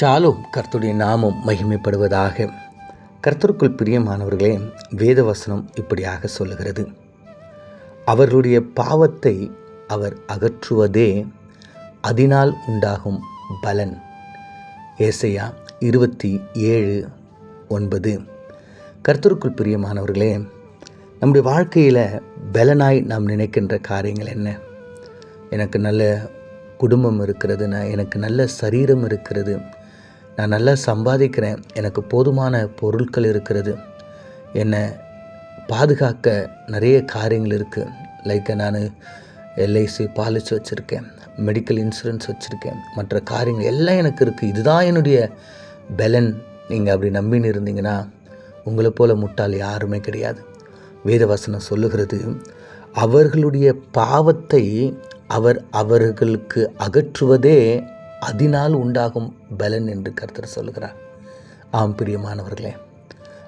ஷாலும் கர்த்துடைய நாமம் மகிமைப்படுவதாக. கர்த்தருக்குள் பிரியமானவர்களே வேதவசனம் இப்படியாக சொல்லுகிறது. அவர்களுடைய பாவத்தை அவர் அகற்றுவதே அதனால் உண்டாகும் பலன். ஏசையா இருபத்தி ஏழு ஒன்பது. கர்த்தருக்குள் பிரியமானவர்களே நம்முடைய வாழ்க்கையில் பலனாய் நாம் நினைக்கின்ற காரியங்கள் என்ன? எனக்கு நல்ல குடும்பம் இருக்கிறது நான் எனக்கு நல்ல சரீரம் இருக்கிறது நான் நல்லா சம்பாதிக்கிறேன். எனக்கு போதுமான பொருட்கள் இருக்கிறது. என்னை பாதுகாக்க நிறைய காரியங்கள் இருக்குது லைக் நான் எல்ஐசி பாலிசி வச்சுருக்கேன். மெடிக்கல் இன்சூரன்ஸ் வச்சுருக்கேன். மற்ற காரியங்கள் எல்லாம் எனக்கு இருக்குது இதுதான் என்னுடைய பலன். நீங்கள் அப்படி நம்பின்னு இருந்தீங்கன்னா உங்களை போல் முட்டாள் யாருமே கிடையாது. வேதவசனம் சொல்லுகிறது அவர்களுடைய பாவத்தை அவர் அவர்களுக்கு அகற்றுவதே அதனால் உண்டாகும் பலன் என்று கர்த்தர் சொல்கிறார் ஆம் பிரியமானவர்களே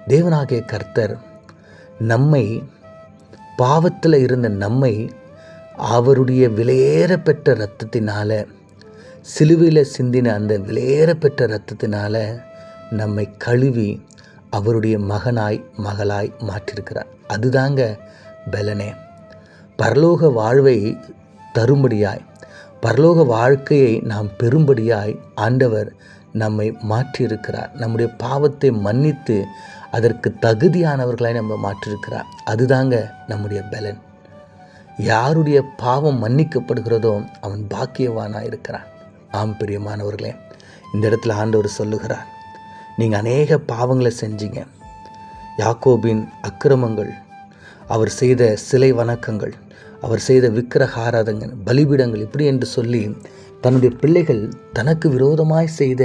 தேவனாகிய கர்த்தர் நம்மை பாவத்தில் இருந்த நம்மை அவருடைய விலையேற பெற்ற இரத்தத்தினால சிலுவையில் சிந்தின அந்த விலையேற பெற்ற இரத்தத்தினால நம்மை கழுவி அவருடைய மகனாய் மகளாய் மாற்றிருக்கிறார். அதுதாங்க பலனே. பரலோக வாழ்வை தரும்படியாய் பரலோக வாழ்க்கையை நாம் பெறும்படியாய் ஆண்டவர் நம்மை மாற்றியிருக்கிறார். நம்முடைய பாவத்தை மன்னித்து அதற்கு தகுதியானவர்களாய் நம்ம மாற்றிருக்கிறார் அதுதாங்க நம்முடைய பலன். யாருடைய பாவம் மன்னிக்கப்படுகிறதோ அவன் பாக்கியவானாக இருக்கிறான். ஆம் பிரியமானவர்களே இந்த இடத்துல ஆண்டவர் சொல்லுகிறார் நீங்கள் அநேக பாவங்களை செஞ்சீங்க. யாக்கோபின் அக்கிரமங்கள் அவர் செய்த சிலை வணக்கங்கள் அவர் செய்த விக்கிரக ஆராதங்கள் பலிபீடங்கள் இப்படி என்று சொல்லி தன்னுடைய பிள்ளைகள் தனக்கு விரோதமாய் செய்த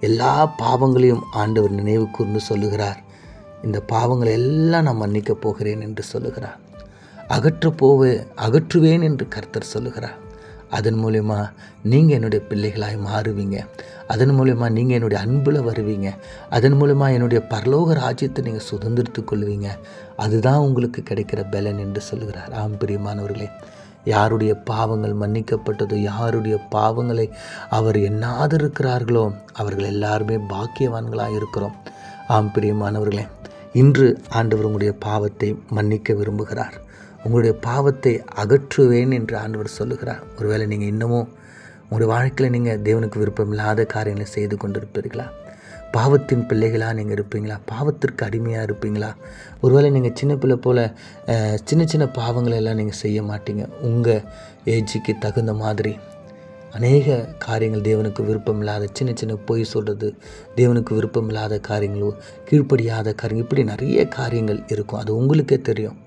எல்லா பாவங்களையும் ஆண்டவர் நினைவு கூர்ந்து சொல்லுகிறார். இந்த பாவங்களை எல்லாம் நான் மன்னிக்கப் போகிறேன் என்று சொல்லுகிறார். அகற்று போவே அகற்றுவேன் என்று கர்த்தர் சொல்லுகிறார். அதன் மூலயமா நீங்கள் என்னுடைய பிள்ளைகளாய் மாறுவீங்க. அதன் மூலயமா நீங்கள் என்னுடைய அன்பில் வருவீங்க. அதன் மூலயமா என்னுடைய பரலோக ராஜ்யத்தை நீங்கள் சுதந்திரத்து கொள்வீங்க. அதுதான் உங்களுக்கு கிடைக்கிற பலன் என்று சொல்லுகிறார். ஆம் பிரியமானவர்களே யாருடைய பாவங்கள் மன்னிக்கப்பட்டதோ யாருடைய பாவங்களை அவர் எண்ணாதிருக்கிறார்களோ அவர்கள் எல்லாருமே பாக்கியவான்களாக இருக்கிறோம். ஆம் பிரியமானவர்களே இன்று ஆண்டவர் உங்களுடைய பாவத்தை மன்னிக்க விரும்புகிறார். உங்களுடைய பாவத்தை அகற்றுவேன் என்று ஆண்டவர் சொல்லுகிறார். ஒருவேளை நீங்கள் இன்னமும் உங்களுடைய வாழ்க்கையில் நீங்கள் தேவனுக்கு விருப்பம் இல்லாத காரியங்களை செய்து கொண்டிருப்பீர்களா? பாவத்தின் பிள்ளைகளாக நீங்கள் இருப்பீங்களா? பாவத்திற்கு அடிமையாக இருப்பீங்களா? ஒருவேளை நீங்கள் சின்ன பிள்ளை போல் சின்ன சின்ன பாவங்களை எல்லாம் நீங்கள் செய்ய மாட்டீங்க. உங்கள் ஏஜுக்கு தகுந்த மாதிரி. அநேக காரியங்கள் தேவனுக்கு விருப்பம் இல்லாத சின்ன சின்ன பொய் சொல்கிறது தேவனுக்கு விருப்பம் இல்லாத காரியங்களோ கீழ்ப்படியாத காரியங்கள் இப்படி நிறைய காரியங்கள் இருக்கும். அது உங்களுக்கே தெரியும்.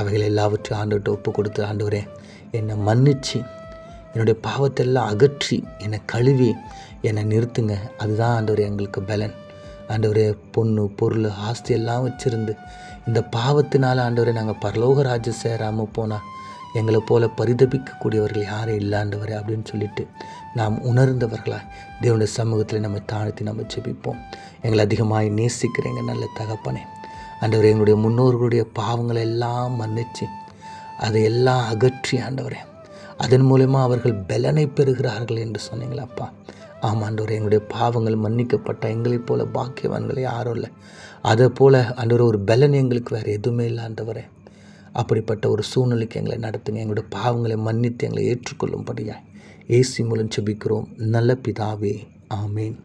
அவைகள் எல்லாவற்றையும் ஆண்டுகிட்ட ஒப்பு கொடுத்து ஆண்டவரே என்னை மன்னிச்சு என்னுடைய பாவத்தெல்லாம் அகற்றி என்னை கழுவி என்னை நிறுத்துங்க. அதுதான் ஆண்டவர் எங்களுக்கு பலன். ஆண்டவரே பொண்ணு பொருள் ஆஸ்தி எல்லாம் வச்சுருந்து இந்த பாவத்தினால் ஆண்டவரே நாங்கள் பரலோக ராஜ்யம் சேராமல் போனால் எங்களை போல பரிதபிக்கக்கூடியவர்கள் யாரும் இல்லாண்டவரே அப்படின்னு சொல்லிட்டு நாம் உணர்ந்தவர்களாக தேவனுடைய சமூகத்தில் நம்ம தாழ்த்தி நம்ம ஜெபிப்போம். எங்களை அதிகமாக நேசிக்கிறேங்க நல்ல தகப்பனே. ஆண்டவரே எங்களுடைய முன்னோர்களுடைய பாவங்களை எல்லாம் மன்னிச்சு அதை எல்லாம் அகற்றி ஆண்டவரே அதன் மூலயமா அவர்கள் பலனை பெறுகிறார்கள் என்று சொன்னீங்களப்பா ஆமாம் எங்களுடைய பாவங்கள் மன்னிக்கப்பட்ட எங்களைப் போல பாக்கியவான்கள் யாரும் இல்லை. அதை போல் ஆண்டவர் ஒரு பலன் எங்களுக்கு வேறு எதுவுமே இல்லை ஆண்டவரே. அப்படிப்பட்ட ஒரு சூழ்நிலைக்கு எங்களை நடத்துங்க. எங்களுடைய பாவங்களை மன்னித்து எங்களை ஏற்றுக்கொள்ளும்படியாய். ஏசி மூலம் செபிக்கிறோம். நல்ல பிதாவே ஆமேன்.